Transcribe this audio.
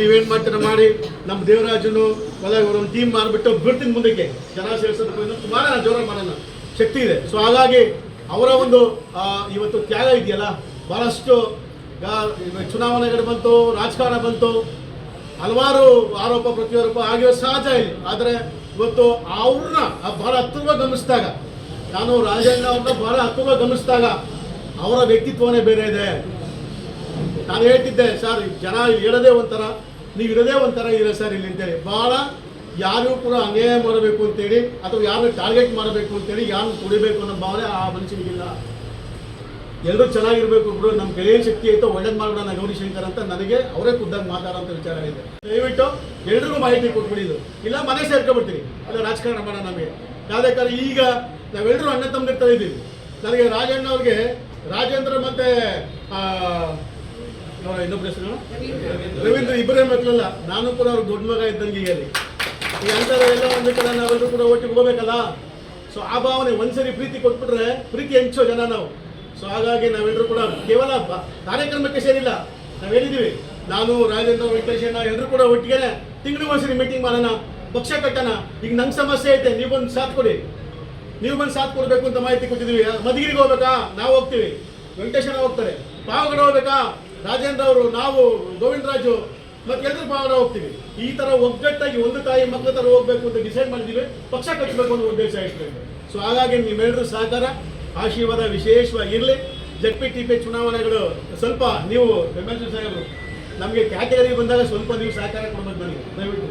ನೀವೇನು ಮಾಡ್ತೀರ ಮಾಡಿ. ನಮ್ಮ ದೇವರಾಜನು ಒಂದು ಟೀಮ್ ಮಾಡಿಬಿಟ್ಟು ಬಿಡ್ತೀನಿ ಮುಂದಕ್ಕೆ. ಜನ ಸೇರಿಸೋದಕ್ಕೂ ಇನ್ನೂ ಜೋರ ಮಾಡೋಣ. ಶಕ್ತಿ ಇದೆ. ಸೊ ಹಾಗಾಗಿ ಅವರ ಒಂದು ಇವತ್ತು ತ್ಯಾಗ ಇದೆಯಲ್ಲ, ಬಹಳಷ್ಟು ಚುನಾವಣೆಗಳು ಬಂತು, ರಾಜಕಾರಣ ಬಂತು. ಹಲವಾರು ಆರೋಪ ಪ್ರತಿಯಾರೋಪ ಆಗಿರೋ ಸಹಜ ಇಲ್ಲಿ. ಆದರೆ ಇವತ್ತು ಅವ್ರನ್ನ ಬಹಳ ಹತ್ತಿರವಾಗಿ ಗಮನಿಸಿದಾಗ, ನಾನು ರಾಜಣ್ಣ ಅವ್ರನ್ನ ಬಹಳ ಹತ್ತಿರವಾಗಿ ಗಮನಿಸಿದಾಗ ಅವರ ವ್ಯಕ್ತಿತ್ವನೇ ಬೇರೆ ಇದೆ. ನಾನು ಹೇಳ್ತಿದ್ದೆ, ಸರ್ ಜನ ಹೇಳೋದೇ ಒಂಥರ, ನೀವು ಇರೋದೇ ಒಂಥರ ಇಲ್ಲ ಸರ್ ಇಲ್ಲಿ ಅಂತೇಳಿ. ಭಾಳ ಯಾರು ಕೂಡ ಅನ್ಯಾಯ ಮಾಡಬೇಕು ಅಂತೇಳಿ, ಅಥವಾ ಯಾರನ್ನ ಟಾರ್ಗೆಟ್ ಮಾಡಬೇಕು ಅಂತೇಳಿ ಯಾರನ್ನು ಕುಡಿಬೇಕು ಅನ್ನೋ ಭಾವನೆ ಆ ಮನುಷ್ಯನಿಗಿಲ್ಲ. ಎಲ್ಲರೂ ಚೆನ್ನಾಗಿರ್ಬೇಕು ಬಿಡು ನಮ್ಮ ಗೆಳೆಯ ಶಕ್ತಿ ಐತೋ ಒಳ್ಳೇದು ಮಾಡೋಣ ಗೌರಿ ಶಂಕರ್ ಅಂತ ನನಗೆ ಅವರೇ ಖುದ್ದಾಗಿ ಮಾತಾಡೋಂಥ ವಿಚಾರ ಇದೆ. ದಯವಿಟ್ಟು ಎಲ್ರಿಗೂ ಮಾಹಿತಿ ಕೊಟ್ಬಿಡಿದು ಇಲ್ಲ, ಮನೆ ಸೇರ್ಕೊಬಿಡ್ತೀನಿ. ಇಲ್ಲ ರಾಜಕಾರಣ ಮಾಡೋಣ ನಮಗೆ. ಯಾವುದೇ ಕಾರಣ ಈಗ ನಾವೆಲ್ಲರೂ ಅಣ್ಣ ತಮ್ಮದಿರ್ತಾ ಇದ್ದೀವಿ. ನನಗೆ ರಾಜಣ್ಣ ಅವ್ರಿಗೆ ರಾಜೇಂದ್ರ ಮತ್ತು ಇನ್ನೊಬ್ಬರ ಹೆಸರು ರವೀಂದ್ರ ಇಬ್ಬರೇ ಮಕ್ಕಳಲ್ಲ, ನಾನು ಕೂಡ ಅವ್ರ ದೊಡ್ಡ ಮಗ ಇದ್ದಂಗೆ ಹೇಳಿ ಈ ಎಲ್ಲ ಒಂದು ಕಡೆ ನಾವೆಲ್ಲರೂ ಕೂಡ ಒಟ್ಟಿಗೆ ಹೋಗ್ಬೇಕಲ್ಲ? ಸೊ ಆ ಭಾವನೆ ಒಂದ್ಸರಿ ಪ್ರೀತಿ ಕೊಟ್ಬಿಟ್ರೆ ಪ್ರೀತಿ ಹೆಂಚೋ ಜನ ನಾವು. ಸೊ ಹಾಗಾಗಿ ನಾವೆಲ್ಲರೂ ಕೂಡ ಕೇವಲ ಕಾರ್ಯಕ್ರಮಕ್ಕೆ ಸೇರಿಲ್ಲ ನಾವು ಹೇಳಿದ್ದೀವಿ ನಾನು, ರಾಜೇಂದ್ರ, ವೆಂಕಟೇಶಣ್ಣ ಎಲ್ಲರೂ ಕೂಡ ಒಟ್ಟಿಗೆ ತಿಂಗಳು ಒಂದ್ಸರಿ ಮೀಟಿಂಗ್ ಮಾಡೋಣ ಪಕ್ಷ ಕಟ್ಟೋಣ. ಈಗ ನಂಗೆ ಸಮಸ್ಯೆ ಐತೆ, ನೀವು ಬಂದು ಸಾಥ್ ಕೊಡಿ. ನೀವು ಬಂದು ಸಾಥ್ ಕೊಡಬೇಕು ಅಂತ ಮಾಹಿತಿ ಕೊಟ್ಟಿದ್ದೀವಿ. ಮಧುಗಿರಿಗೆ ಹೋಗ್ಬೇಕಾ? ನಾವು ಹೋಗ್ತೀವಿ. ವೆಂಕಟೇಶಣ್ಣ ಹೋಗ್ತಾರೆ. ಪಾವಗಡ ಹೋಗ್ಬೇಕಾ? ರಾಜೇಂದ್ರ ಅವರು, ನಾವು ಗೋವಿಂದರಾಜು ಮತ್ತೆ ಎಲ್ಲರೂ ಭಾವನೆ ಹೋಗ್ತೀವಿ. ಈ ತರ ಒಗ್ಗಟ್ಟಾಗಿ ಒಂದು ತಾಯಿ ಮಕ್ಕಳ ತರ ಹೋಗ್ಬೇಕು ಅಂತ ಡಿಸೈಡ್ ಮಾಡಿದ್ದೀವಿ. ಪಕ್ಷ ಕಟ್ಟಬೇಕು ಅನ್ನೋ ಉದ್ದೇಶ ಇಷ್ಟೇ ಸೊ ಹಾಗಾಗಿ ನಿಮ್ಮೆಲ್ಲರೂ ಸಹಕಾರ ಆಶೀರ್ವಾದ ವಿಶೇಷವಾಗಿರಲಿ. ಜಡ್ ಪಿ ಟಿ ಪಿ ಚುನಾವಣೆಗಳು ಸ್ವಲ್ಪ ನೀವು ಎಂ ಎಲ್ ಸಾಹೇಬರು, ನಮಗೆ ಕ್ಯಾಟಗರಿ ಬಂದಾಗ ಸ್ವಲ್ಪ ನೀವು ಸಹಕಾರ ಕೊಡಬೇಕು ನನಗೆ. ದಯವಿಟ್ಟು.